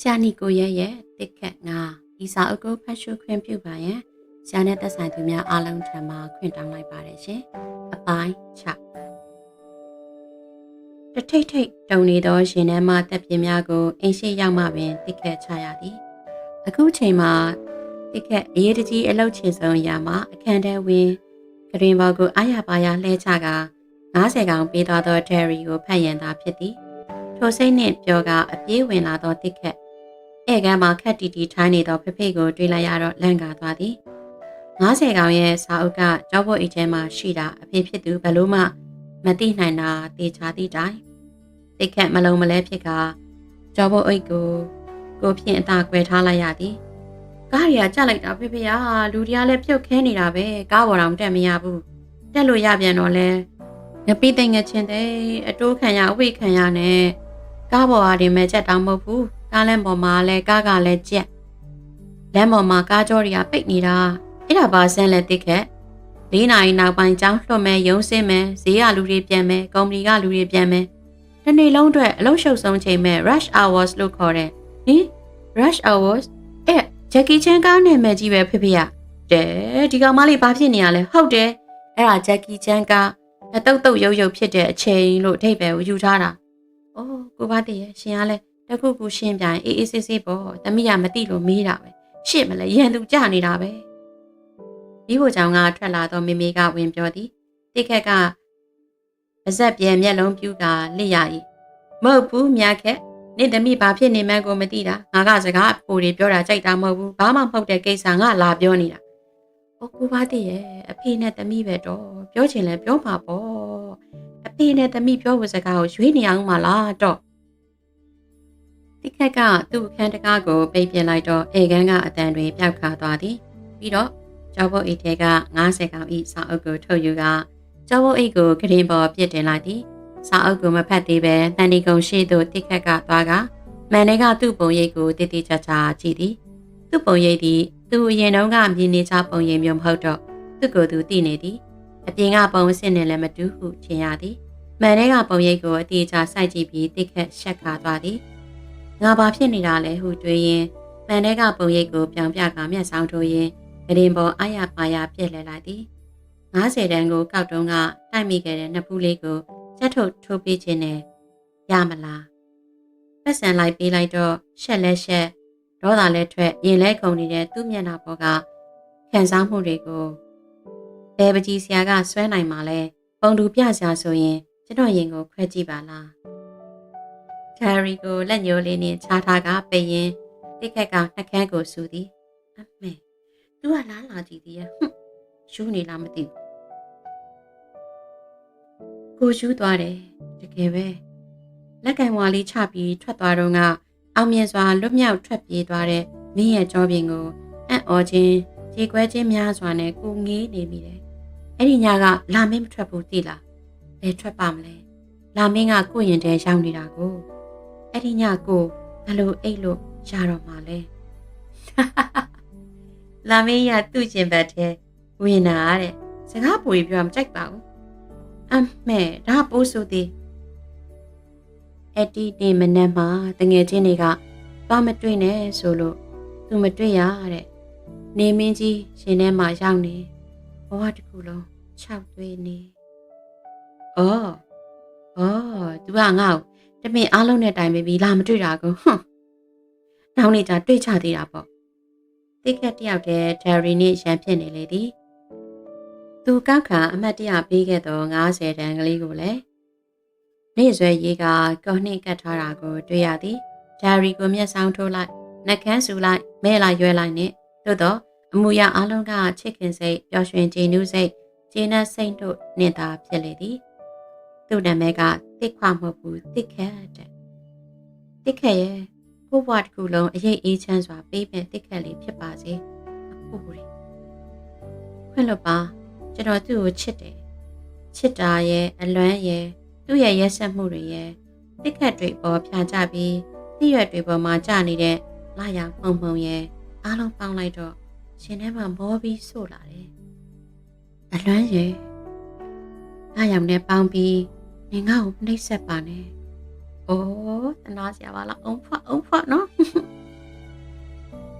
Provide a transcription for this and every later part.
ဆရာနီကိုရဲ့ရဲ့တစ်ခက်ငါဒီစာအုပ်ကိုဖတ်ရှုခွင့်ပြုပါရန်ဆရာနဲ့သက်ဆိုင်သူများအားလုံးထံမှခွင့်တောင်းလိုက်ပါတယ်ရှင်အပိုင်း6တထိတ်ထိတ်တုံနေသောရှင်ထဲမှတပ်ပြင်းများကိုအိမ်ရှိရောက်မှပင်တစ်ခက်ချရသည်အခုချိန်မှာတစ်ခက်အရေးတကြီးအလုပ်ချင်ဆုံးရာမှာအခန်းထဲဝင်ဂရင်ဘော်ကိုအားရပါရလှဲချက90ကောင်ပေးသွားသောဒယ်ရီကိုဖတ်ရန်သာဖြစ်သည်ထိုစိတ်နှင့်ပြောကအပြေးဝင်လာသောတစ်ခက် ဧကန်းမှာခက်တီတီထိုင်းနေသောဖေဖေကိုတွေ့လိုက်ရတော့လန့်ကာသွားသည်90ကောင်ရဲ့စာအုပ်ကကြောဘို့အိတ်ထဲမှာရှိတာအဖေဖြစ်သူဘလို့မှမသိနိုင်တာတေချာသည့်တိုင်တိတ်ခက်မလုံးမလဲဖြစ်ကကြောဘို့အိတ်ကိုကိုဖြင့်အသာကွယ်ထားလိုက်ရသည်ကားရီကကြလိုက်တာဖေဖေကလူတွေကလည်းပြုတ်ခဲနေတာပဲကားပေါ်တော့တက်မရဘူးတက်လို့ရပြန်တော့လဲငပိသိင္ငချင်းတဲ့အတိုးခံရအဝိခံရနဲ့ကားပေါ်ဟာဒီမဲ့ချက်တောင်မဟုတ်ဘူး ကားလမ်းပေါ်မှာလည်းကားကလည်းကြက်လမ်းပေါ်မှာကားကြောတွေကပိတ်နေတာအဲ့ဒါပါဆန်းလည်းတိခက်၄နာရီနောက်ပိုင်းကျောင်းလွှတ်မယ်ရုံးစင်းမယ်ဈေးကလူတွေပြန်မယ်ကုမ္ပဏီကလူတွေပြန်မယ်တနေ့လုံးအတွက်အလုပ်ရှုပ်ဆုံးချိန်မဲ့ rush hours လို့ခေါ်တယ်ဟင် rush hours အဲ့ Jackie Chan ကားနာမည်ကြီးပဲဖေဖေရတဲဒီကောင်မလေးဘာဖြစ်နေရလဲဟုတ်တယ်အဲ့ဒါ Jackie Chan ကားအတုတ်တုတ်ရုပ်ရုပ်ဖြစ်တဲ့အချိန်လို့အထိပ္ပယ်ကိုယူထားတာအိုးကိုပါတည်းရရှင်ကလည်း တခုခုရှင်းပြရင်အေးအေးဆေးဆေးပေါ့တမိရမသိလို့မေးတာပဲရှစ်မလဲရန်သူကြနေတာပဲပြီးဖို့ကြောင့်ကထွက်လာတော့မေမေကဝင်ပြောသည်တိခက်ကအဆက်ပြဲမျက်လုံးပြူးကလစ်ရ၏မဟုတ်ဘူးမြတ်ခက်နေသမီးဘာဖြစ်နေမှန်းကိုမသိတာငါကစကားအဖိုတွေပြောတာကြိုက်တာမဟုတ်ဘူးဘာမှမဟုတ်တဲ့ကိစ္စငါလာပြောနေတာဟိုကူပါတည်းရဲ့အဖေနဲ့သမီးပဲတော့ပြောချင်လဲပြောမှာပေါ့အဖေနဲ့သမီးပြောဖို့စကားကိုရွေးနေအောင်မလားတော့ တိခက်ကသူ့အခန်းတကားကိုပိတ်ပြလိုက်တော့အေကန်းကအတန်တွေပျောက်ခါသွားသည်ပြီးတော့ကျောဘုတ်အိတ်ထဲက90ကောင်ဤစာအုပ်ကိုထုတ်ယူကကျောဘုတ်အိတ်ကိုဂရင်ပေါ်ပြစ်တင်လိုက်သည်စာအုပ်ကိုမဖတ်သေးပဲတန်ဒီကုံရှိသို့တိခက်ကသွားကမန်နေကသူ့ပုံရိပ်ကိုတည်တည်ချာချာကြည့်သည်သူ့ပုံရိပ်သည်သူအရင်တုန်းကမြင်နေကြပုံရိပ်မျိုးမဟုတ်တော့သူ့ကိုယ်သူသိနေသည်အပြင်ကပုံစင်နဲ့လည်းမတူဟုထင်ရသည်မန်နေကပုံရိပ်ကိုအတေချာစိုက်ကြည့်ပြီးတိခက်ရှက်ခါသွားသည် ငါဘာဖြစ်နေတာလဲဟုတွေးရင်မန်တဲ့ကပုံရိပ်ကိုပြောင်ပြကမျက်စောင်းထိုးရင်ဂရင်ပေါ်အာရပါရပြက်လဲလိုက်သည်90တန်းကိုကောက်တုံးကတိုက်မိခဲ့တဲ့နှစ်ဖူးလေးကိုချက်ထုတ်ထိုးပေးခြင်းနဲ့ရမလားပတ်စံလိုက်ပေးလိုက်တော့ရှက်လဲရှက်ဒေါသလဲထွက်ရင်လဲခုန်နေတဲ့သူ့မျက်နှာပေါ်ကခံစားမှုတွေကိုဘယ်ပကြီးဆရာကဆွဲနိုင်မှာလဲပုံတူပြစရာဆိုရင်ကျွန်တော်ရင်ကိုခွဲကြည့်ပါလား ဂျာရီကိုလက်ညှိုးလေးနဲ့ချားထားကပိတ်ရင်တိခက်ကနှကန်းကိုစူသည်အမေသူကလားလာကြည့်သေးရဲ့ဟွန်းရှူးနေလားမသိဘူးကိုရှူးသွားတယ်တကယ်ပဲလက်ကင်ဝါလေးချပြီးထွက်သွားတော့ကအောင်မြင်စွာလွတ်မြောက်ထွက်ပြေးသွားတဲ့မင်းရဲ့ကြောပြင်ကိုအံ့ဩခြင်းကြေကွဲခြင်းများစွာနဲ့ကိုငေးနေမိတယ်အဲ့ဒီညကလာမင်းမထွက်ဘူးသိလားဘယ်ထွက်ပါမလဲလာမင်းကကိုယ့်ရင်ထဲရောက်နေတာကို အဲ့ဒီညကိုဘလို့အိတ်လို့ရတော့မှာလဲလာမင်းရသူ့ကျင်ဘတ်ထဲဝင်နာတဲ့စကားပူပြီးပြောမကြိုက်ပါဘူးအမဲဒါပိုးဆိုသည်အဲ့ဒီဒီမနက်မှာတငယ်ချင်းတွေကသွားမတွေ့နဲ့ဆိုလို့သူမတွေ့ရတဲ့နေမင်းကြီးရှင်ထဲမှာရောက်နေဘဝတစ်ခုလုံးခြောက်သွေးနေအော်အော် तू ကငါ့ကို တမင်အားလုံးနဲ့တိုင်ပြီးလာမတွေ့တာကိုဟွန်းနောက်နေ့ကျတွေ့ချသေးတာပေါ့တိကက်တယောက်တည်းဒယ်ရီနဲ့ရန်ဖြစ်နေလေသည်သူကောက်ခါအမတ်တရပေးခဲ့သော90တန်ကလေးကိုလည်းနေ့ဆွဲရေးကကော်နှိကတ်ထားတာကို တွေ့ရသည်ဒယ်ရီကိုမျက်စောင်းထိုးလိုက်နှကန်းဆူလိုက်မဲလိုက်ရွဲလိုက်နဲ့သို့တော့အမူအရာအလုံးကချစ်ခင်စိတ်ပျော်ရွှင်ကြည်နူးစိတ်ကျေနပ်စိတ်တို့နှင့်သာဖြစ်လေသည် သူ့နာမည်ကတစ်ခွမဟုတ်ဘူးတစ်ခက်တဲ့တစ်ခက်ရဲ့ကိုဘွားတစ်ခုလုံးအရေးအေးချမ်းစွာပေးမဲ့တစ်ခက်လေးဖြစ်ပါစေအဖိုးရီခွင့်လွတ်ပါကျွန်တော်သူ့ကိုချစ်တယ်ချစ်တာရဲ့အလွမ်းရဲ့သူ့ရဲ့ရက်ဆက်မှုတွေရဲ့တစ်ခက်တွေပေါ်ဖြာကြပြီးတိရွက်တွေပေါ်မှာကြာနေတဲ့လာရမှုံမှုံရဲ့အားလုံးပေါင်းလိုက်တော့ရှင်ထဲမှာမောပြီးဆို့လာတယ်အလွမ်းရဲ့လာရောင်နဲ့ပေါင်းပြီး နင်ငါ့ကိုနှိပ်စက်ပါနဲ့။အိုးတနာစရာပါလား။အုံဖွားအုံဖွားနော်။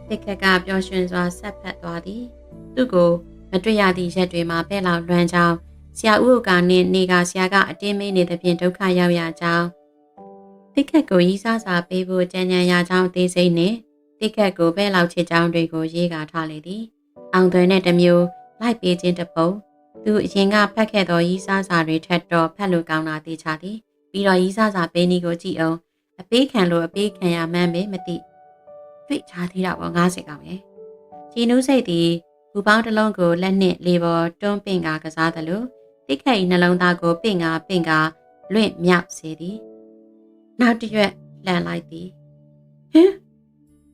တစ်ခက်ကပျော်ရွှင်စွာဆက်ဖက်သွားသည်သူ့ကိုမတွေ့ရသည့်ရက်တွေမှာပဲ့လောက်လွမ်းကြောင်းဆရာဦးကနှင့်နေကဆရာကအတင်းမင်းနေသဖြင့်ဒုက္ခရောက်ရကြောင်းတစ်ခက်ကိုရီးစားစာပေးဖို့ကြံကြံရကြောင်းသိစိမ့်နှင့်တစ်ခက်ကိုပဲ့လောက်ချစ်ကြောင်းတွေကိုရေးကာထားလေသည်အောင်သွဲနဲ့တမျိုးလိုက်ပေးခြင်းတစ်ပုံ သူအရင်ကဖတ်ခဲ့သောရီးစားစာတွေထက်တော့ဖတ်လို့ကောင်းတာသိချသည်ပြီးတော့ရီးစားစာပေးနည်းကိုကြည့်အောင်အပေးခံလို့အပေးခံရမှန်းပဲမသိတွေ့ချသေးတာပေါ့90ကောင်ရဲ့ဂျီနူးစိတ်သည်ဘူပေါင်းတစ်လုံးကိုလက်နှင့်လေပေါ်တွန်းပင့်ကာကစားသလိုတိတ်ခတ်၏နှလုံးသားကိုပင့်ကာပင့်ကာလွင့်မြောက်စေသည်နောက်တစ်ရွက်လှန်လိုက်သည်ဟင်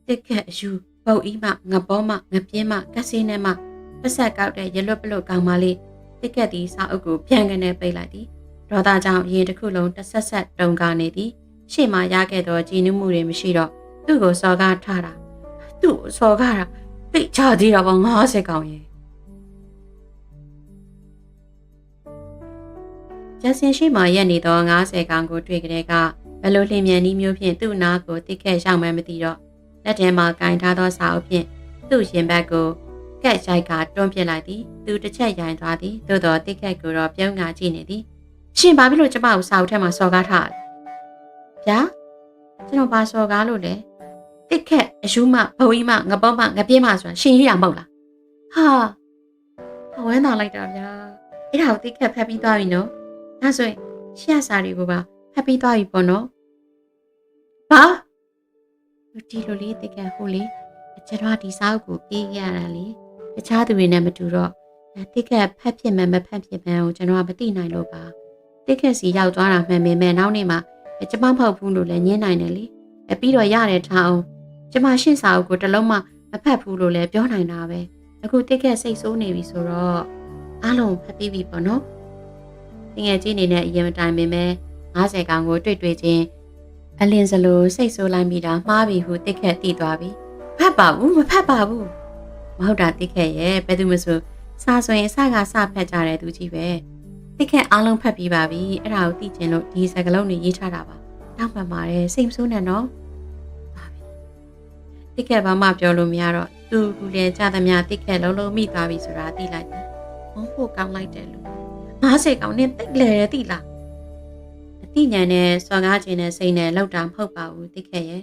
တိတ်ခတ်အယူပုတ်ဤမငဘောမငပြင်းမကဆေးနဲ့မပတ်ဆက်ကောက်တဲ့ရလွတ်ပလွတ်ကောင်မလေး တိတ်ခတ်သည်စာအုပ်ကိုပြန်ကနေပိတ်လိုက်သည်ဒေါသကြောင့်ရင်တစ်ခုလုံးတစ်ဆက်ဆက်တုံကားနေသည်ရှေ့မှာရခဲ့သောကြည်နူးမှုတွေမရှိတော့သူ့ကိုစော်ကားထားတာသူ့ကိုစော်ကားတာပိတ်ချသေးတာပေါ့90ကောင်ရဲ့ကျဆင်ရှိမှရက်နေသော90ကောင်ကိုတွေ့ကြတဲ့ကဘလို့လျင်မြန်နည်းမျိုးဖြင့်သူ့နာကိုတိခက်ရောက်မှမသိတော့လက်ထဲမှာကင်ထားသောစာအုပ်ဖြင့်သူ့ရင်ဘတ်ကို ကက်ရိုက်ကတွန်းပစ်လိုက်သည်သူတစ်ချက်ရိုင်သွားသည်သို့တော့တိခက်ကိုတော့ပြုံးငါကြည့်နေသည်ရှင်ဘာဖြစ်လို့ကျမကိုစာအုပ်ထဲမှာစော်ကားထားလဲဗျာကျွန်တော်ဘာစော်ကားလို့လဲတစ်ခက်အယူမဘုံကြီးမငပေါမငပြင်းမဆိုတာရှင်ရတာမဟုတ်လားဟာဟဝမ်းသာလိုက်တာဗျာအဲ့ဒါကိုတိခက်ဖက်ပြီးသွားပြီနော်ဒါဆိုရင်ရှရစာတွေကိုပါဖက်ပြီးသွားပြီပေါ့နော်ဘာဒီလိုလေးတိခက်ဟိုလေကျွန်တော်ဒီစာအုပ်ကိုပေးရတာလေ တခြားသူတွေနဲ့မတူတော့တိခက်ဖက်ဖြစ်မှမဖက်ဖြစ်မှကိုကျွန်တော်ကမသိနိုင်လို့ပါတိခက်စီရောက်သွားတာမှန်ပေမဲ့နောက်နေ့မှာကျမမဟုတ်ဘူးလို့လည်းညင်းနိုင်တယ်လေအပြီးတော့ရတယ်ထားအောင်ကျမရှင်းစာအုပ်ကိုတစ်လုံးမှမဖတ်ဘူးလို့လည်းပြောနိုင်တာပဲအခုတိခက်စိတ်ဆိုးနေပြီဆိုတော့အားလုံးဖတ်ပြီးပြီပေါ့နော်တငယ်ချင်းနေနဲ့အရင်မတိုင်ပင်ပဲ90ကောင်ကိုတွေ့တွေ့ချင်းအလင်းစလိုစိတ်ဆိုးလိုက်မိတာမှားပြီဟုတိခက်တည်သွားပြီဖတ်ပါဘူးမဖတ်ပါဘူး မဟုတ်တာတိခက်ရဲ့ဘယ်သူမဆိုစာဆိုရင်အစကစဖတ်ကြတဲ့သူကြီးပဲတိခက်အားလုံးဖတ်ပြီးပါပြီအဲ့ဒါကိုသိချင်လို့ဒီစကားလုံးတွေရေးထားတာပါတောင်းပန်ပါတယ်စိတ်မဆိုးနဲ့နော်ပါပြီတိခက်ဘာမှပြောလို့မရတော့သူကလည်းကြာသမျှတိခက်လုံးလုံးမိသွားပြီဆိုတာသိလိုက်တယ်မဟုတ်ကောင်းလိုက်တယ်လို့90ကောင်းနဲ့တိတ်လေတယ်သိလားအတိညာနဲ့စော်ကားခြင်းနဲ့စိတ်နဲ့လောက်တာမဟုတ်ပါဘူးတိခက်ရဲ့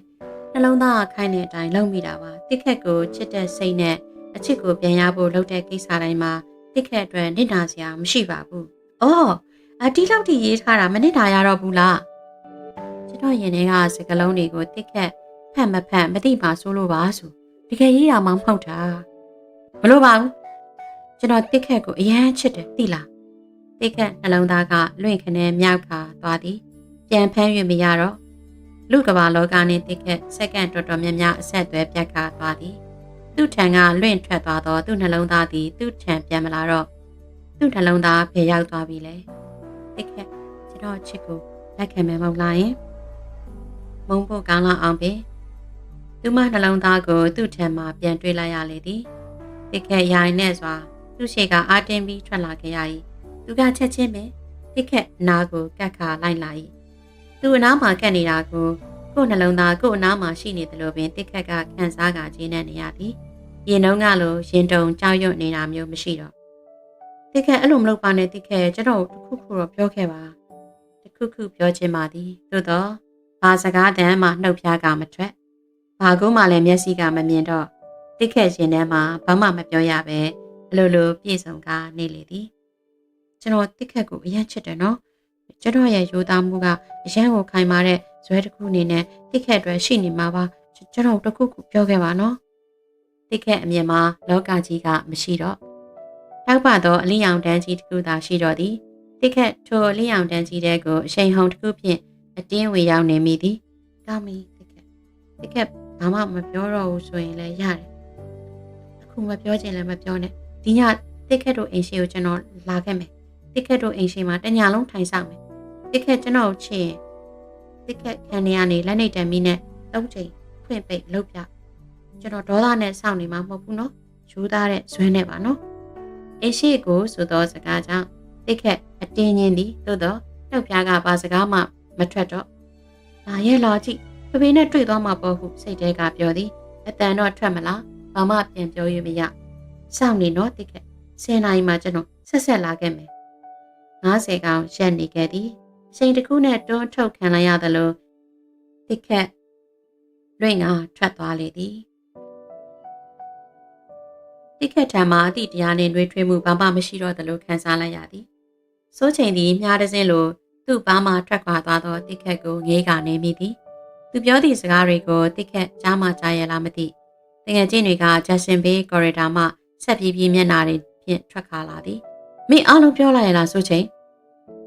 နှလုံးသားခိုင်းတဲ့အတိုင်းလုပ်မိတာပါတိခက်ကိုချစ်တဲ့စိတ်နဲ့ အချစ်ကိုပြန်ရဖို့လုပ်တဲ့ကိစ္စတိုင်းမှာတိခက်အတွက်နစ်နာစရာမရှိပါဘူး။အော်အတီလောက်ထိရေးထားတာမနစ်နာရတော့ဘူးလား။ကျွန်တော်ရင်ထဲကစကလုံးတွေကိုတိခက်ဖတ်မဖတ်မသိပါဆိုလို့ပါဆိုတကယ်ရေးတာမှမဟုတ်တာ။မလို့ပါဘူး။ကျွန်တော်တိခက်ကိုအရန်ချစ်တယ်သိလား။တိခက်နှလုံးသားကလွင့်ခနဲမြောက်ခါသွားသည်။ပြန်ဖမ်း၍မရတော့လူကဘာလောကနှင့်တိခက်စက္ကန့်တော်တော်များများအဆက်အသွယ်ပြတ်ခါသွားသည်။ သူ့ထံကလွင့်ထွက်သွားသောသူ့နှလုံးသားသည်သူ့ထံပြန်မလာတော့သူ့နှလုံးသားဘယ်ရောက်သွားပြီလဲတိခက်ကျွန်တော်ချစ်ကိုလက်ခံမယ်မဟုတ်လားယင်မုံဖို့ကောင်းလာအောင်ပဲသူမနှလုံးသားကိုသူ့ထံမှာပြန်တွေးလိုက်ရလေသည်တိခက်ရိုင်နဲ့စွာသူ့ရှိကအာတင်းပြီးထွက်လာခဲ့ရ၏သူကချက်ချင်းပဲတိခက်နားကိုကတ်ခါလိုက်လာ၏သူ့အနားမှာကတ်နေတာကိုကိုယ်နှလုံးသားကိုယ်အနားမှာရှိနေတယ်လို့ပင်တိခက်ကခံစားကခြင်းနဲ့နေရသည် ရင်တုံးကလိုရင်တုံကြောက်ရွံ့နေတာမျိုးမရှိတော့တိခက်အဲ့လိုမလုပ်ပါနဲ့တိခက်ကျွန်တော်တခုခုတော့ပြောခဲ့ပါတခုခုပြောချင်ပါသည်သို့တော့ဘာစကားတမ်းမှနှုတ်ဖျားကမထွက်ဘာကုန်းမှလည်းမျက်စိကမမြင်တော့တိခက်ရှင်ထဲမှာဘာမှမပြောရပဲအလိုလိုပြေဆုံးကနေလေသည်ကျွန်တော်တိခက်ကိုအရင်ချစ်တယ်နော်ကျွန်တော်ရဲ့ယူသားမှုကအရန်ကိုခိုင်မာတဲ့ဇွဲတစ်ခုအနေနဲ့တိခက်အတွက်ရှိနေမှာပါကျွန်တော်တခုခုပြောခဲ့ပါနော် တိခက်အမြင်မှာလောကကြီးကမရှိတော့ထောက်ပသောအလင်းရောင်တန်းကြီးတစ်ခုသာရှိတော့သည်တိခက်ထိုအလင်းရောင်တန်းကြီးတဲ့ကိုအချိန်ဟုန်တစ်ခုဖြင့်အတင်းဝေရောက်နေမိသည်ကောင်းပြီတိခက်တိခက်ဘာမှမပြောတော့ဘူးဆိုရင်လည်းရတယ်အခုမပြောချင်လည်းမပြောနဲ့ဒီညတိခက်တို့အိမ်ရှိကိုကျွန်တော်လာခဲ့မယ်တိခက်တို့အိမ်ရှိမှာတညလုံးထိုင်ဆောင်မယ်တိခက်ကျွန်တော်ချစ်ရင်တိခက်ခံနေရနေလက်နေတံမီနဲ့သုံးချိန်ဖွင့်ပိတ်လုပ်ပြ ကျွန်တော်ဒေါသနဲ့စောင့်နေမှာမဟုတ်ဘူးနော်ယူသားတဲ့ဇွဲနဲ့ပါနော်အရှိကိုဆိုသောစကားကြောင့်တိခက်အတင်းချင်းသည်သို့သောနှုတ်ပြားကပါစကားမှမထွက်တော့။လာရဲ့လာကြည့်ဖဖေနဲ့တွေ့သွားမှာပေါ့ဟုစိတ်ထဲကပြောသည်အအတန်တော့ထွက်မလားဘာမှပြန်ပြောရမရစောင့်နေတော့တိခက်10နာရီမှကျွန်တော်ဆက်ဆက်လာခဲ့မယ်90ကောင်ရက်နေခဲ့သည်အချိန်တစ်ခုနဲ့တွန်းထုတ်ခံလိုက်ရသလိုတိခက်လွင့်ငါထွက်သွားလေသည် တိခက်ထံမှာအသည့်တရားနှင့်နှွေးထွေးမှုဘာမှမရှိတော့သလိုခံစားလိုက်ရသည်စိုးချိန်သည်မြားတစင်းလိုသူ့ဘာမှထွက်ခွာသွားသောတိခက်ကိုငေးကနေမိသည်သူပြောသည့်စကားတွေကိုတိခက်ကြားမှကြားရလားမသိတငယ်ချင်းတွေကဂျက်ဆင်ဘေးကော်ရီဒါမှဆက်ပြေးပြေးမျက်နှာတွေဖြင့်ထွက်ခါလာသည်မင်းအားလုံးပြောလိုက်ရလားစိုးချိန်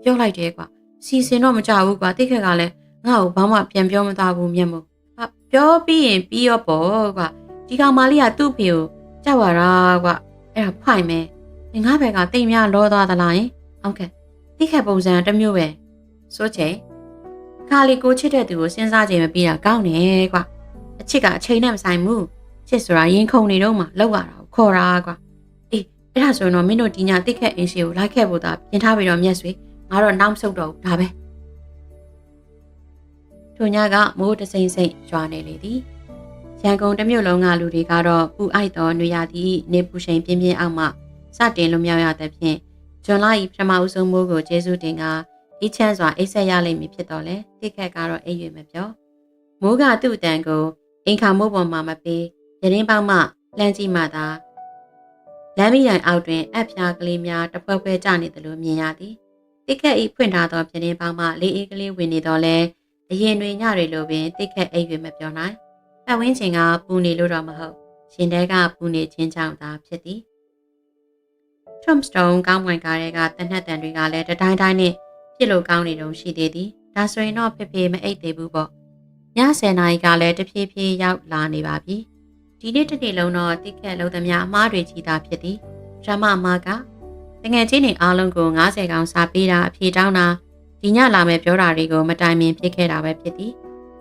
ပြောလိုက်တယ်ကွာစီစဉ်တော့မကြဘူးကွာတိခက်ကလည်းငါ့ကိုဘာမှပြန်ပြောမသားဘူးမျက်မှောက်ဟာပြောပြီးရင်ပြီးရောပေါ့ကွာဒီကောင်မလေးကသူ့ဖေကို ကြောက်ရတာကွာအဲ့ဒါဖိုင်မယ်ငါဘက်ကတိတ်များလောသွားသလားယင်ဟုတ်ကဲ့တိခက်ပုံစံတစ်မျိုးပဲစိုးချိန်ခါလီကိုချစ်တဲ့သူကိုစဉ်းစားကြည့်မပြီးတာကောင်းတယ်ကွာအချစ်ကအချိန်နဲ့မဆိုင်ဘူးချစ်ဆိုတာရင်ခုန်နေတော့မှလောက်ရတာကိုခေါ်တာကွာအေးအဲ့ဒါဆိုရင်တော့မင်းတို့ဒီညတိခက်အင်းရှိကိုလိုက်ခဲ့ဖို့သာပြင်ထားပြီးတော့မျက်ဆွေငါတော့နောက်မဆုတ်တော့ဘူးဒါပဲထိုညကမိုးတစိမ့်စိမ့်ရွာနေလေသည် ရန်ကုန်တစ်မြို့လုံးကလူတွေကတော့ပူအိုက်သောနွေရသည့်နေပူချိန်ပြင်းပြင်းအောက်မှစတင်လွန်မြောက်ရသဖြင့်ဂျွန်လာ၏ပထမဦးဆုံးမိုးကိုကျေးဇူးတင်ကအေးချမ်းစွာအိတ်ဆက်ရလိမ့်မည်ဖြစ်တော်လဲတိခက်ကတော့အိပ်၍မပြောမိုးကသူ့အတန်ကိုအိမ်ခါမိုးပေါ်မှာမပေးရင်းပေါက်မှလှမ်းကြည့်မှသာလမ်းမတိုင်အောက်တွင်အပ်ဖျားကလေးများတဖွဲဖွဲကျနေသလိုမြင်ရသည်တိခက်ဤဖွင့်ထားသောပြင်းပေါက်မှလေးအေးကလေးဝင်နေတော့လဲအရင်တွင်ညတွေလိုပင်တိခက်အိပ်၍မပြောနိုင် ပတ်ဝန်းကျင်ကပူနေလို့တော့မဟုတ်ရှင်တဲကပူနေခြင်းကြောင့်သာဖြစ်သည် Tombstone ကောင်းပွင့်ကားတွေကတနက်တန်တွေကလည်းတတိုင်းတိုင်းနဲ့ဖြစ်လို့ကောင်းနေတုံရှိသေးသည်ဒါဆိုရင်တော့ဖေဖေမအိပ်သေးဘူးပေါ့ည10နာရီကလည်းတဖြည်းဖြည်းရောက်လာနေပါပြီဒီနေ့တစ်နေ့လုံးတော့တိခက်လုံးသမျှအမားတွေကြီးတာဖြစ်သည်ရမအမားကတငယ်ချင်းတွေအားလုံးကို90ကောင်စာပေးတာအဖြေတောင်းတာဒီညလာမယ်ပြောတာတွေကိုမတိုင်မင်ဖြစ်ခဲ့တာပဲဖြစ်သည်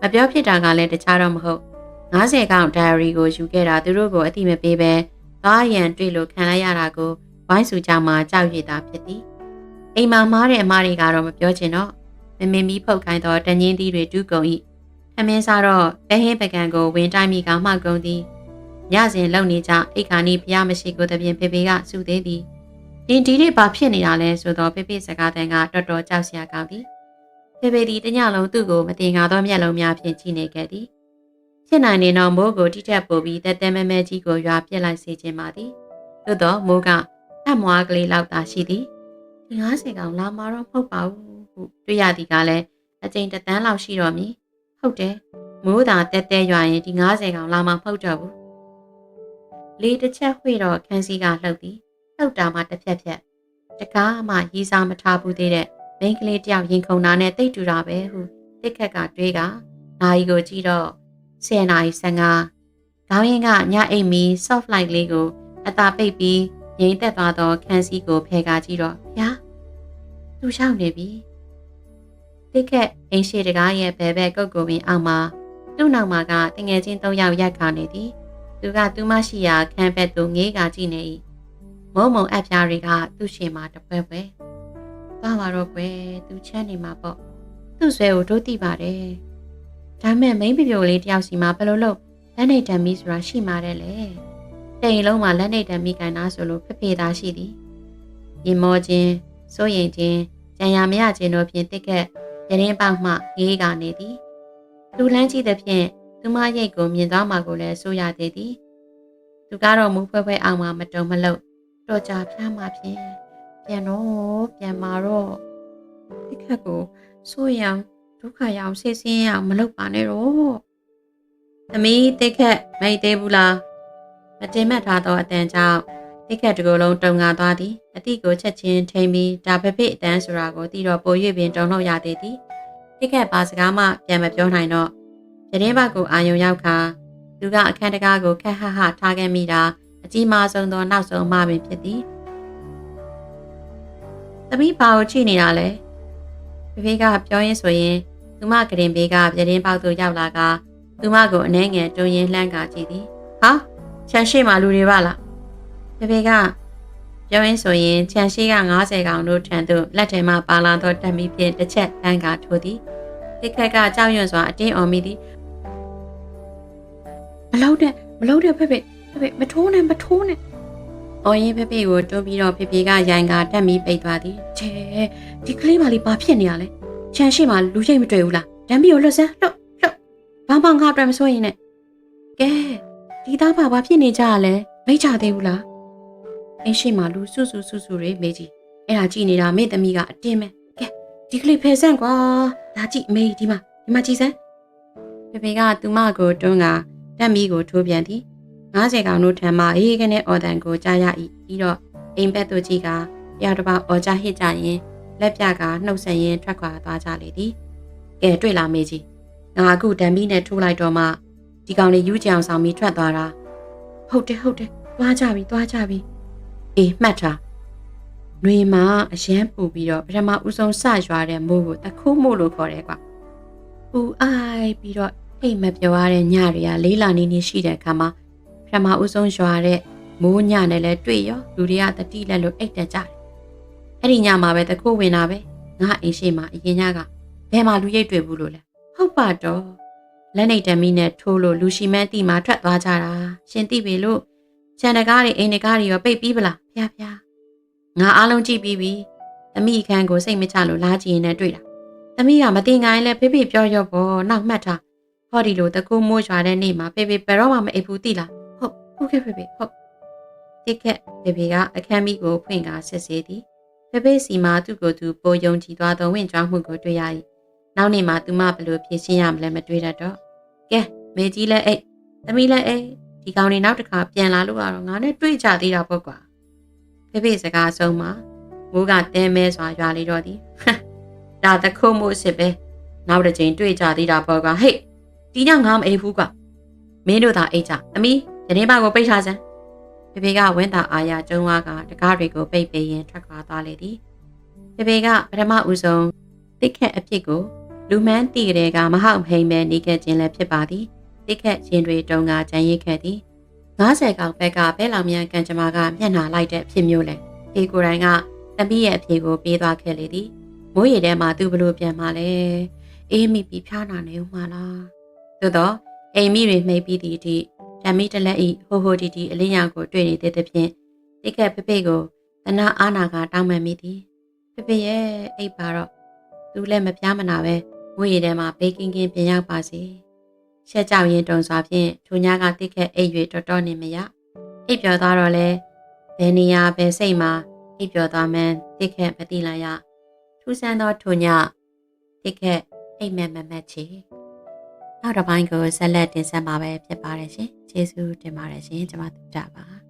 မပြောဖြစ်တာကလည်းတခြားတော့မဟုတ် 90ကောင် diary ကိုယူခဲ့တာသူတို့ကိုအတိမပေးပဲသွားရန်တွေ့လို့ခံလိုက်ရတာကိုဝိုင်းစုကြမှာကြောက်ရည်တာဖြစ်သည်အိမ်မှာမားတဲ့အမားတွေကတော့မပြောချင်တော့မမင်းမီဖုတ်ခိုင်းတော့တငင်းသီးတွေတူးကုန်၏ခမင်းစားတော့ဘဲဟင်းပကံကိုဝင်တိုင်းမိကမှကုန်သည်ညစဉ်လုံနေကြအိတ်ခါနီဖျားမရှိကိုတပြင်းဖေဖေကစုသေးသည်ဒီဒီတွေဘာဖြစ်နေတာလဲဆိုတော့ဖေဖေစကားတန်ကတော်တော်ကြောက်စရာကောင်းသည်ဖေဖေဒီတညလုံးသူ့ကိုမတင်ကားသောမျက်လုံးများဖြင့်ကြည့်နေခဲ့သည် ဖြစ်နိုင်နေတော့မိုးကိုတိတက်ပို့ပြီးတက်တဲမဲမဲကြီးကိုရွာပြစ်လိုက်စေခြင်းပါသည်သို့တော့မိုးကအမွားကလေးလောက်သာရှိသည်ဒီ90ကောင်လာမှာတော့မဟုတ်ပါဘူးဟုတွေ့ရသည်ကလည်းအကျဉ်တသန်းလောက်ရှိတော့မည်ဟုတ်တယ်မိုးသာတက်တဲရွာရင်ဒီ90ကောင်လာမှာမဟုတ်တော့ဘူးလေးတစ်ချက်ဝှေ့တော့ခန်းစည်းကလှုပ်သည်လှုပ်တာမှတစ်ဖြက်ဖြက်တကားမှရီးစားမထားဘူးသေးတဲ့မိန်းကလေးတယောက်ရင်ခုန်တာနဲ့တိတ်တူတာပဲဟုတစ်ခက်ကတွေးကနာရီကိုကြည့်တော့ 10နာရီ15ခေါင်းရင်းကညအိမ်မီ soft light လေးကို အသာပိတ်ပြီးငိမ့်သက်သွားသောခန်းစည်းကိုဖယ်ကားကြည့်တော့ဗျာသူရှောက်နေပြီတိခက်အိမ်ရှိတကားရဲ့ဘဲဘဲကုတ်ကိုပင်အောက်မှာသူ့နောက်မှာကတငယ်ချင်း၃ယောက်ရက်ခါနေသည်သူကသူမရှိရာခန်းဘက်သို့ငေးကာကြည့်နေ၏မုံမုံအပ်ပြားတွေကသူ့ရှင်မှာတပွဲပွဲသွားပါတော့ကွယ်သူချမ်းနေမှာပေါ့သူ့ဆွဲကိုတို့သိပါတယ် ဒါမဲ့မိန်းပြပြိုလေးတယောက်စီမှာဘယ်လိုလုပ်လက်နေတံမီဆိုတာရှိမှတဲ့လေတိမ်လုံးမှာလက်နေတံမီကန်တာဆိုလို့ဖဖေသားရှိသည်ရင်မောခြင်းစိုးရင်ခြင်းကြံရမရခြင်းတို့ဖြင့်တစ်ကက်ရင်းပေါက်မှငေးကနေသည်လူလန်းကြည့်သဖြင့်သူမရိတ်ကိုမြင်သွားမှကိုလည်းစိုးရသေးသည်သူကတော့မူဖွဲဖွဲအောင်မှမတုံမလုံတော့ကြဖျားမှဖြင့်ပြန်တော့ပြန်มาတော့တစ်ခက်ကိုစိုးရံ ဒုက္ခရအောင်ဆေးစင်းရအောင်မလုပ်ပါနဲ့တော့သမီးတစ်ခက်မိတ်သေးဘူးလားမတင်မှတ်ထားသောအတန်ကြောင့်တိခက်တကူလုံးတုံငါသွားသည်အတိကိုချက်ချင်းထိန်ပြီးဒါဖဖေအတန်းဆိုတာကိုသိတော့ပို၍ပင်တုံလို့ရသေးသည်တိခက်ပါစကားမှပြန်မပြောနိုင်တော့ပြတင်းဘကိုအာယုံရောက်ခါသူကအခန်းတကားကိုခက်ဟဟထားခဲ့မိတာအကြီးမားဆုံးသောနောက်ဆုံးမှပင်ဖြစ်သည်သမီးဘာကိုချိနေတာလဲဖဖေကပြောရင်းဆိုရင် သူမကရင်ဘေးကပြတင်းပေါက်သို့ရောက်လာကသူမကိုအနှဲငယ်တွန်းရင်းလှမ်းကာကြည့်သည်ဟာခြံရှိမှလူတွေပါလားဖေဖေကပြောရင်းဆိုရင်ခြံရှိက90ကောင်တို့ထံသို့လက်ထဲမှပါလာသောတက်မီဖြင့်တစ်ချက်တန်းကာထိုးသည်တိခက်ကကြောက်ရွံ့စွာအတင်းအော်မိသည်မလောက်နဲ့မမလုံးတဲ့ဖေဖေဖေဖေမထိုးနဲ့မထိုးနဲ့အော်ရင်ဖေဖေကိုတွန်းပြီးတော့ဖေဖေကရိုင်ကတက်ပြီးပိတ်သွားသည်ချဲဒီကလေးမလေးဘာဖြစ်နေရလဲ ချန်ရှိမှလူရိတ်မတွေ့ဘူးလားဒမ်ဘီကိုလွတ်စမ်းလွတ်လွတ်ဘာမှငါအတွက်မစိုးရင်နဲ့ကဲဒီသားဘာဘာဖြစ်နေကြရလဲမိတ်ချသေးဘူးလားအင်းရှိမှလူစုစုစုစုတွေမေးကြည့်အဲ့ဒါကြည့်နေတာမိသမီးကအတင်းပဲကဲဒီကလေးဖယ်ဆန့်ကွာဒါကြည့်အမေဒီမှာဒီမှာကြည့်စမ်းဖေဖေကသူမကိုတွန်းကတက်မီကိုထိုးပြန်သည်90ကောင်တို့ထံမှအေးကနေအော်တန်ကိုကြားရ၏ပြီးတော့အိမ်ဘက်တို့ကြီးကတယောက်တစ်ပေါက်အော်ကြဟစ်ကြရင် လက်ပြကနှုတ်ဆက်ရင်းထွက်ခွာသွားကြလေသည်ကဲတွေ့လားမေကြီးငါအခုဒမ်မီနဲ့ထိုးလိုက်တော့မှဒီကောင်လေးယူကြအောင်ဆောင်ပြီးထွက်သွားတာဟုတ်တယ်ဟုတ်တယ်သွားကြပြီသွားကြပြီအေးမှတ်ထားနှွေမှာအရန်ပူပြီးတော့ပထမဦးဆုံးစရွာတဲ့မိုးကိုတခုမို့လို့ခေါ်တယ်ကွာပူအိုက်ပြီးတော့အိမ်မပြောရတဲ့ညတွေကလေးလာနေနေရှိတဲ့အခါမှာပထမဦးဆုံးရွာတဲ့မိုးညနဲ့လည်းတွေ့ရောလူတွေကတတိလက်လို့အိတ်တက်ကြတယ် အဲ့ဒီညမှာပဲတခုဝင်တာပဲငါအိမ်ရှိမှာအရင်ညကဘယ်မှာလူရိတ်တွေ့ဘူးလို့လဲဟုတ်ပါတော့လက်နေတမီနဲ့ထိုးလို့လူရှိမဲတီမှာထွက်သွားကြတာရှင်သိပြီလို့ခြံတကားတွေအိမ်တကားတွေရောပိတ်ပြီးပလားဖျားဖျားငါအားလုံးကြည့်ပြီးပြီသမီးအခန်းကိုစိတ်မချလို့လာကြည့်ရင်လည်းတွေ့တာသမီးကမတင်ငိုင်းလဲဖေဖေပြောရော့ပေါ့နောက်မှတ်ထားဟောဒီလိုတကူမိုးရွာတဲ့နေ့မှာဖေဖေဘယ်တော့မှမအိပ်ဘူးသိလားဟုတ်ဟုတ်ကဲ့ဖေဖေဟုတ်တိကက်ဖေဖေကအခန်းမိကိုဖွင့်ကာဆက်စေသည် ဖေဖေစီမှာသူ့ကိုယ်သူပိုယုံကြည်သွားသောဝင်ကြွားမှုကိုတွေ့ရ၏နောက်နေ့မှာသူမဘယ်လိုဖြေရှင်းရမလဲမတွေးတတ်တော့ကဲမေကြီးလည်းအိတ်သမီးလည်းအိတ်ဒီကောင်တွေနောက်တစ်ခါပြန်လာလို့ကတော့ငါနဲ့တွေ့ကြသေးတာပေါ့ကွာဖေဖေစကားဆုံးမှာမိုးကတဲမဲစွာရွာလေတော့သည်ဒါတခုမို့စစ်ပဲနောက်တစ်ချိန်တွေ့ကြသေးတာပေါ့ကွာဟေ့ဒီညငါမအိပ်ဘူးကွာမင်းတို့သာအိတ်ကြသမီးဒီနေ့ပါကိုပိတ်ထားစမ်း ဖေဖေကဝင်းတာအာရကျုံဝါကတကားတွေကိုပိတ်ပေးရင်ထွက်ခွာသွားလေသည်ဖေဖေကပထမဦးဆုံးတိတ်ခက်အဖြစ်ကိုလူမှန်းတီကလေးကမဟုတ်ဟိမ်ပဲနေခဲ့ခြင်းလည်းဖြစ်ပါသည်တိတ်ခက်ခြင်းတွေတုံကကြံရိတ်ခဲ့သည်90ကောင်ဘက်ကဘဲလောင်မြန်ကန်ကြမာကမျက်နှာလိုက်တဲ့အဖြစ်မျိုးလဲဖေကိုယ်တိုင်ကသမီးရဲ့အဖြေကိုပေးသွားခဲ့လေသည်မိုးရေထဲမှာသူဘလို့ပြန်มาလဲအေးမိပြီးဖျားနာနေဦးမလားသို့တော့အိမ်မိတွေမှိတ်ပြီးသည့်အထိ ဓမ္မိတလက်ဤဟိုဟိုတီတီအလင်းရောင်ကိုတွေ့နေတဲ့သဖြင့်တိတ်ခက်ဖေဖေကိုတနာအာနာကတောင်းပန်မိသည်ဖေဖေရဲ့အိပ်ပါတော့သူလည်းမပြားမနာပဲငွေရည်ထဲမှာဘေးကင်းကင်းပြင်ရောက်ပါစေရှက်ကြောက်ရင်တုံစွာဖြင့်ထိုညကတိတ်ခက်အိပ်၍တော်တော်နေမရအိပ်ပျော်သွားတော့လဲဘယ်နေရာဘယ်စိတ်မှာအိပ်ပျော်သွားမှန်းတိတ်ခက်မသိလိုက်ရထူးဆန်းသောထိုညတိတ်ခက်အိပ်မက်မမက်ချေ နောက်တစ်ပိုင်းကိုဆက်လက်တင်ဆက်မှာပဲဖြစ်ပါတယ်ရှင်ကျေးဇူးတင်ပါတယ်ရှင်ကျွန်မတို့ကြပါ